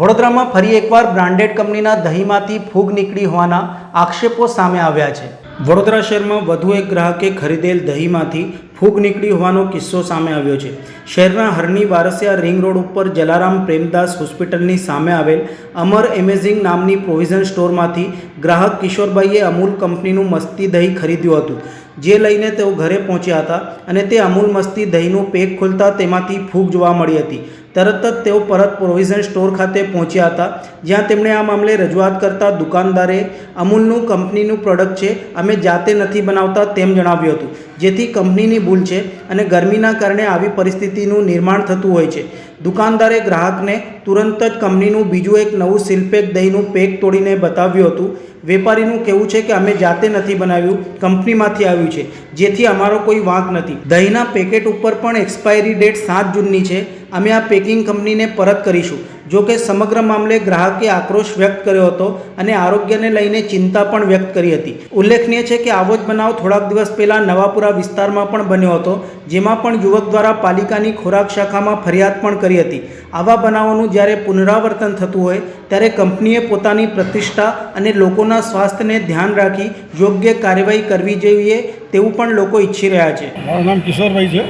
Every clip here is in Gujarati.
વડોદરામાં ફરી એકવાર બ્રાન્ડેડ કંપનીના દહીંમાંથી ફૂગ નીકળી હોવાના આક્ષેપો સામે આવ્યા છે. વડોદરા શહેરમાં વધુ એક ગ્રાહકે ખરીદેલ દહીંમાંથી ફૂગ નીકળી હોવાનો કિસ્સો સામે આવ્યો છે. શહેરના હરની વારસિયા રિંગ રોડ ઉપર જલારામ પ્રેમદાસ હોસ્પિટલની સામે આવેલ અમર એમેઝિંગ નામની પ્રોવિઝન સ્ટોરમાંથી ગ્રાહક કિશોરભાઈએ અમૂલ કંપનીનું મસ્તી દહીં ખરીદ્યું હતું. જે લઈને તેઓ ઘરે પહોંચ્યા હતા અને તે અમૂલ મસ્તી દહીંનું પેક ખોલતા તેમાંથી ફૂગ જોવા મળી હતી. તરત જ તેઓ પરત પ્રોવિઝન સ્ટોર ખાતે પહોંચ્યા હતા, જ્યાં તેમણે આ મામલે રજૂઆત કરતા દુકાનદારે અમૂલનું કંપનીનું પ્રોડક્ટ છે, અમે જાતે નથી બનાવતા તેમ જણાવ્યું હતું. જેથી કંપનીની ભૂલ છે અને ગરમીના કારણે આવી પરિસ્થિતિનું નિર્માણ થતું હોય છે. દુકાનદારે ગ્રાહકને તુરંત જ કંપનીનું બીજું એક નવું સિલપેક દહીંનું પેક તોડીને બતાવ્યું હતું. વેપારીનું કહેવું છે કે અમે જાતે નથી બનાવ્યું, કંપનીમાંથી આવ્યું છે. જેથી અમારો કોઈ વાંક નથી. દહીંના પેકેટ ઉપર પણ એક્સપાયરી ડેટ સાત જૂનની છે. અમે આ પેકિંગ કંપનીને પરત કરીશું. જો કે સમગ્ર મામલે ગ્રાહકે આક્રોશ વ્યક્ત કર્યો હતો અને આરોગ્યને લઈને ચિંતા પણ વ્યક્ત કરી હતી. ઉલ્લેખનીય છે કે આવો જ બનાવ થોડાક દિવસ પહેલાં નવાપુરા વિસ્તારમાં પણ બન્યો હતો, જેમાં પણ યુવક દ્વારા પાલિકાની ખોરાક શાખામાં ફરિયાદ પણ કરી હતી. આવા બનાવોનું જ્યારે પુનરાવર્તન થતું હોય, ત્યારે કંપનીએ પોતાની પ્રતિષ્ઠા અને લોકોના સ્વાસ્થ્યને ધ્યાન રાખી યોગ્ય કાર્યવાહી કરવી જોઈએ તેવું પણ લોકો ઈચ્છી રહ્યા છે. મારું નામ કિશોરભાઈ છે.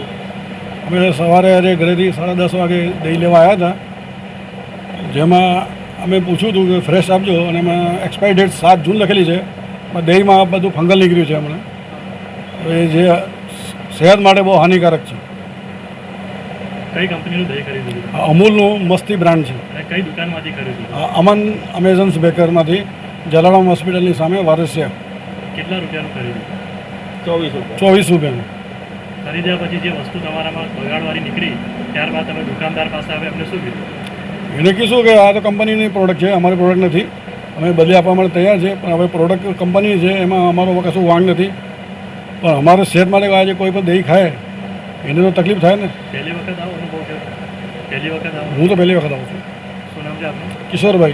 અમે સવારે અરે ઘરેથી સાડા દસ વાગે દહીં લેવા આવ્યા હતા. જેમાં અમે પૂછ્યું હતું કે ફ્રેશ આપજો અને એમાં એક્સપાયરી ડેટ સાત જૂન લખેલી છે. પણ દહીંમાં બધું ફંગલ નીકળ્યું છે હમણાં. એ જે સેહત માટે બહુ હાનિકારક છે. કઈ કંપનીનું દહીં ખરીદ્યું અમૂલનું મસ્તી બ્રાન્ડ છે. કઈ દુકાનમાંથી ખરીદ્યું અમન અમેઝન્સ બેકરમાંથી જલારામ હોસ્પિટલની સામે વારસિયા. કેટલા રૂપિયાનું ખરીદ્યું? ચોવીસ ચોવીસ રૂપિયાનું. ખરીદ્યા પછી જે વસ્તુ તમારામાં બગાડવાની નીકળી ત્યારબાદ તમે દુકાનદાર પાસે આવે એમને શું કીધું? એને કીધું કે આ તો કંપનીની પ્રોડક્ટ છે અમારી પ્રોડક્ટ નથી. અમે બદલી આપવા માટે તૈયાર છે પણ હવે પ્રોડક્ટ કંપની છે એમાં અમારો કશું વાંગ નથી. પણ અમારે સેહત માટે આજે કોઈ પણ દહીં ખાય એને તો તકલીફ થાય ને? પહેલી વખત આવો અનુભવ થયો પહેલી વખત આવો. હું તો પહેલી વખત આવું છું. શું નામ છે આપનું? કિશોરભાઈ.